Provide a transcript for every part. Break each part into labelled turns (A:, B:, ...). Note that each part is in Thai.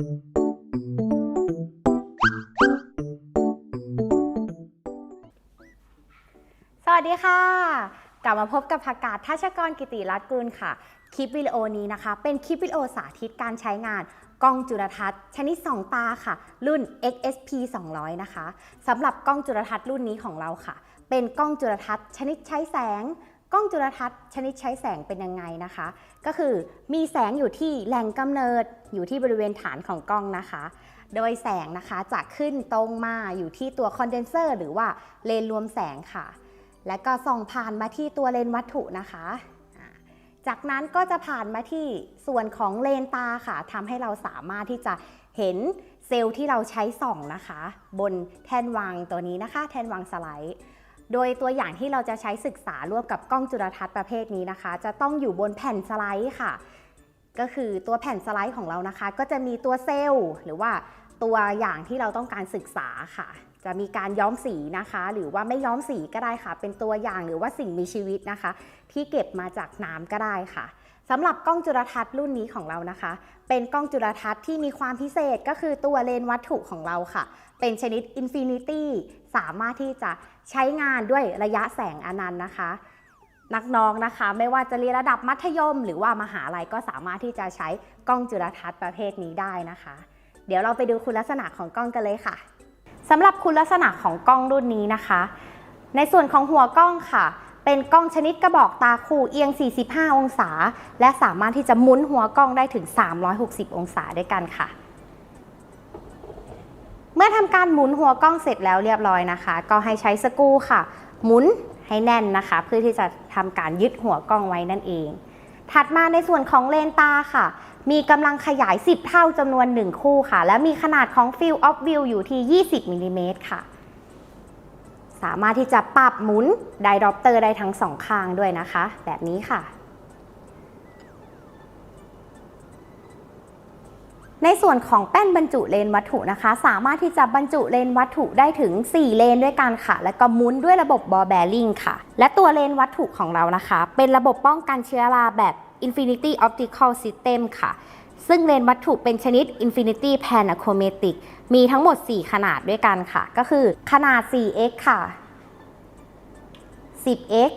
A: สวัสดีค่ะ กลับมาพบกับผักกาศทัชกรกิติรัตน์กุลค่ะ คลิปวิดีโอนี้นะคะ เป็นคลิปวิดีโอสาธิตการใช้งานกล้องจุลทรรศน์ชนิด 2 ตาค่ะ รุ่น XSP 200 นะคะสำหรับกล้องจุลทรรศน์รุ่นนี้ของเราค่ะ เป็นกล้องจุลทรรศน์ชนิดใช้แสง กล้องจุลทรรศน์ชนิดใช้แสงเป็นยังไงนะคะ ก็คือมีแสงอยู่ที่แหล่งกำเนิดอยู่ที่บริเวณฐานของกล้องนะคะ โดยแสงนะคะจะขึ้นตรงมาอยู่ที่ตัวคอนเดนเซอร์หรือว่าเลนรวมแสงค่ะ และก็ส่องผ่านมาที่ตัวเลนวัตถุนะคะ จากนั้นก็จะผ่านมาที่ส่วนของเลนตาค่ะทำให้เราสามารถที่จะเห็นเซลล์ที่เราใช้ส่องนะคะ บนแท่นวางตัวนี้นะคะ แท่นวางสไลด์ โดยตัวอย่างที่เราจะใช้ศึกษาร่วมกับกล้องจุลทรรศน์ประเภทนี้นะคะ จะต้องอยู่บนแผ่นสไลด์ค่ะ ก็คือตัวแผ่นสไลด์ของเรานะคะ ก็จะมีตัวเซลล์หรือว่าตัวอย่างที่เราต้องการศึกษาค่ะ จะมีการย้อมสีนะคะ หรือว่าไม่ย้อมสีก็ได้ค่ะ เป็นตัวอย่างหรือว่าสิ่งมีชีวิตนะคะ ที่เก็บมาจากน้ำก็ได้ค่ะสำหรับกล้องจุลทรรศน์รุ่นนี้ของเรานะคะ เป็นกล้องจุลทรรศน์ที่มีความพิเศษก็คือตัวเลนวัตถุของเราค่ะ เป็นชนิด Infinity สามารถที่จะใช้งานด้วยระยะแสงอนันต์นะคะนักน้องนะคะ ไม่ว่าจะเรียนระดับมัธยม หรือว่ามหาลัยก็สามารถที่จะใช้กล้องจุลทรรศน์ประเภทนี้ได้นะคะ เดี๋ยวเราไปดูคุณลักษณะของกล้องกันเลยค่ะสำหรับคุณลักษณะของกล้องรุ่นนี้นะคะ ในส่วนของหัวกล้องค่ะ เป็นกล้องชนิดกระบอกตาคู่เอียง 45 องศา และสามารถที่จะหมุนหัวกล้องได้ถึง 360 องศาด้วยกันค่ะ ทำการหมุนหัวกล้องเสร็จแล้วเรียบร้อยนะคะ ก็ให้ใช้สกรูค่ะ หมุนให้แน่นนะคะ เพื่อที่จะทำการยึดหัวกล้องไว้นั่นเอง ถัดมาในส่วนของเลนตาค่ะ มีกำลังขยาย 10 เท่าจำนวน 1 คู่ค่ะ และมีขนาดของ Field of View อยู่ที่ 20มิลลิเมตรค่ะสามารถที่จะปรับหมุนไดดอปเตอร์ได้ทั้งสองข้างด้วยนะคะ แบบนี้ค่ะ ในส่วนของแป้นบรรจุเลนวัตถุนะคะ สามารถที่จะบรรจุเลนวัตถุได้ถึง 4 เลนด้วยกันค่ะ และก็มุนด้วยระบบบอลแบริ่งค่ะ และตัวเลนวัตถุของเรานะคะ เป็นระบบป้องกันเชื้อราแบบ Infinity Optical System ค่ะ ซึ่งเลนวัตถุเป็นชนิด Infinity Panachromatic มีทั้งหมด 4 ขนาดด้วยกันค่ะ ก็คือขนาด 4x ค่ะ 10x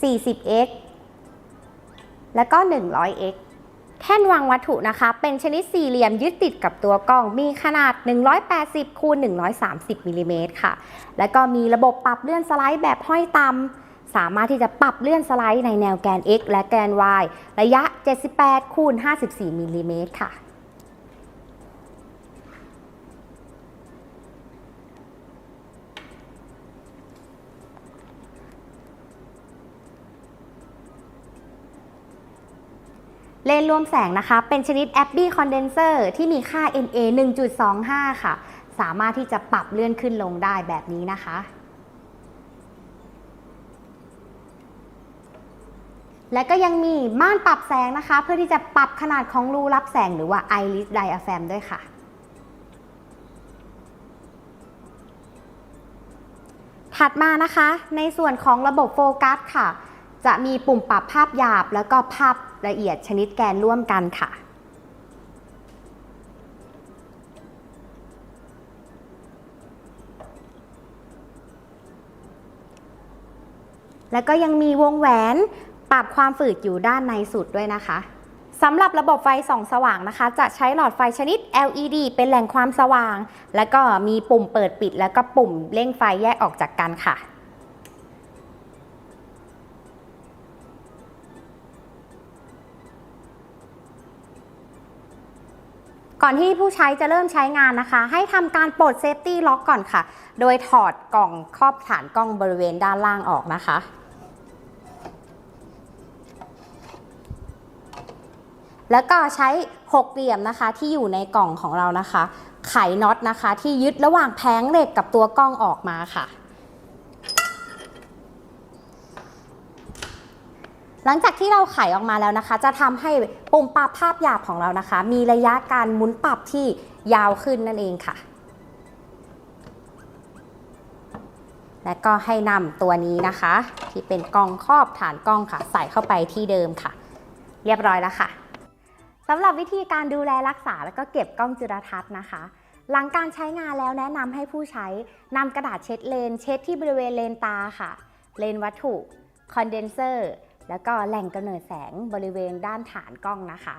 A: 40x แล้วก็ 100x แท่นวางวัตถุนะคะ เป็นชนิดสี่เหลี่ยมยึดติดกับตัวกล้อง มีขนาด 180คูณ130มิลลิเมตรค่ะ แล้วก็มีระบบปรับเลื่อนสไลด์แบบห้อยต่ำสามารถที่จะปรับเลื่อนสไลด์ในแนวแกน x และแกน y ระยะ 78คูณ54มิลลิเมตรค่ะ เลนส์รวมแสงนะคะ เป็นชนิด Abbey Condenser ที่มีค่า NA 1.25 ค่ะ สามารถที่จะปรับเลื่อนขึ้นลงได้แบบนี้นะคะ และก็ยังมีม่านปรับแสงนะคะ เพื่อที่จะปรับขนาดของรูรับแสงหรือว่า iris diaphragm ด้วยค่ะถัดมานะคะในส่วนของระบบโฟกัสค่ะ จะมีปุ่มปรับภาพหยาบแล้วก็ภาพ ละเอียดชนิดแกนร่วมกันค่ะ แล้วก็ยังมีวงแหวนปรับความฝืดอยู่ด้านในสุดด้วยนะคะสำหรับระบบไฟส่องสว่างนะคะ จะใช้หลอดไฟชนิด LED เป็นแหล่งความสว่าง แล้วก็มีปุ่มเปิดปิด แล้วก็ปุ่มเร่งไฟแยกออกจากกันค่ะ ก่อนที่ผู้ใช้จะเริ่มใช้งานนะคะ ให้ทำการปลดเซฟตี้ล็อกก่อนค่ะ โดยถอดกล่องครอบฐานกล้องบริเวณด้านล่างออกนะคะแล้วก็ใช้หกเหลี่ยมนะคะที่อยู่ในกล่องของเรานะคะ ไขน็อตนะคะ ที่ยึดระหว่างแผงเหล็กกับตัวกล้องออกมาค่ะ หลังจากที่เราไขออกมาแล้วนะคะ จะทำให้ปุ่มปรับภาพหยาบของเรานะคะ มีระยะการหมุนปรับที่ยาวขึ้นนั่นเองค่ะ และก็ให้นำตัวนี้นะคะ ที่เป็นกล้องครอบฐานกล้องค่ะ ใส่เข้าไปที่เดิมค่ะ เรียบร้อยแล้วค่ะสำหรับวิธีการดูแลรักษาแล้วก็เก็บกล้องจุลทรรศน์นะคะ หลังการใช้งานแล้วแนะนำให้ผู้ใช้นำกระดาษเช็ดเลน เช็ดที่บริเวณเลนตาค่ะ เลนวัตถุ คอนเดนเซอร์ แล้วก็แหล่งกำเนิดแสงบริเวณด้านฐานกล้องนะคะ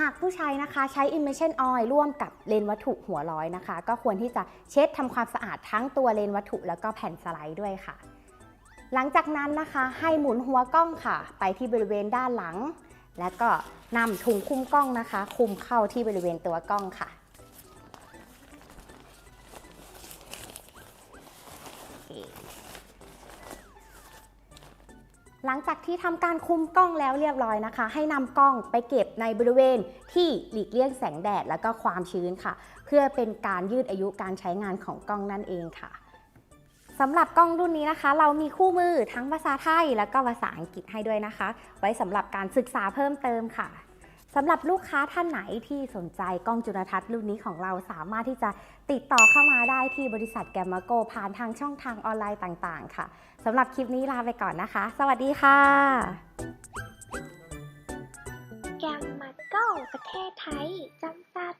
A: หากผู้ใช้นะคะใช้ immersion oil ร่วมกับเลนวัตถุหัวร้อยนะคะ ก็ควรที่จะเช็ดทำความสะอาดทั้งตัวเลนวัตถุแล้วก็แผ่นสไลด์ด้วยค่ะ หลังจากนั้นนะคะให้หมุนหัวกล้องค่ะ ไปที่บริเวณด้านหลัง แล้วก็นำถุงคุมกล้องนะคะ คุมเข้าที่บริเวณตัวกล้องค่ะ หลังจากที่ทำการคุมกล้องแล้วเรียบร้อยนะคะ ให้นำกล้องไปเก็บในบริเวณที่หลีกเลี่ยงแสงแดดแล้วก็ความชื้นค่ะ เพื่อเป็นการยืดอายุการใช้งานของกล้องนั่นเองค่ะสำหรับกล้องรุ่นนี้นะคะ เรามีคู่มือทั้งภาษาไทยแล้วก็ภาษาอังกฤษให้ด้วยนะคะ ไว้สำหรับการศึกษาเพิ่มเติมค่ะ สำหรับลูกค้าท่านไหนที่สนใจกล้องจุลทรรศน์รุ่นนี้ของเราสามารถที่จะติดต่อเข้ามาได้ที่บริษัทแกมมาโกผ่านทางช่องทางออนไลน์ต่างๆ ค่ะสำหรับคลิปนี้ลาไปก่อนนะคะ สวัสดีค่ะ
B: แกมมาโก้ประเทศไทยจำกัด